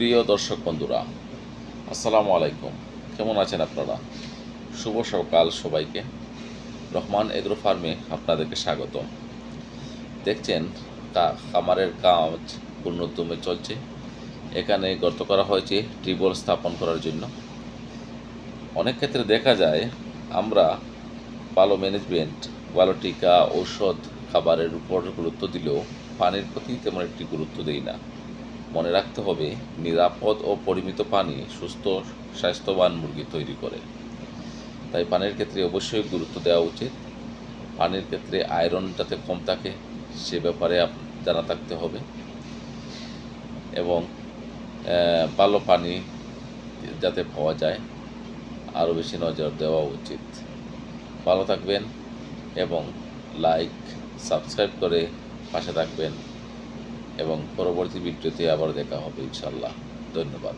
প্রিয় দর্শক বন্ধুরা, আসসালামু আলাইকুম। কেমন আছেন আপনারা? শুভ সকাল সবাইকে। রহমান এগ্রো ফার্মে আপনাদেরকে স্বাগতম। দেখছেন কা- খামারের কাজ পূর্ণোদ্যমে চলছে। এখানে গর্ত করা হয়েছে, টিউবওয়েল স্থাপন করার জন্য। অনেক ক্ষেত্রে দেখা যায়, আমরা ভালো ম্যানেজমেন্ট ভালো টিকা, ঔষধ খাবারের উপর গুরুত্ব দিলেও পানির প্রতি তেমন একটি গুরুত্ব দেই না। মনে রাখতে হবে, নিরাপদ ও পরিমিত পানি সুস্থ, স্বাস্থ্যবান মুরগি তৈরি করে। তাই পানির ক্ষেত্রে অবশ্যই গুরুত্ব দেওয়া উচিত। পানির ক্ষেত্রে আয়রন যাতে কম থাকে, সে ব্যাপারে জানা থাকতে হবে। এবং ভালো পানি যাতে পাওয়া যায়, আরও বেশি নজর দেওয়া উচিত। ভালো থাকবেন এবং লাইক সাবস্ক্রাইব করে পাশে থাকবেন। এবং পরবর্তী ভিডিওতে আবার দেখা হবে ইনশাল্লাহ ধন্যবাদ।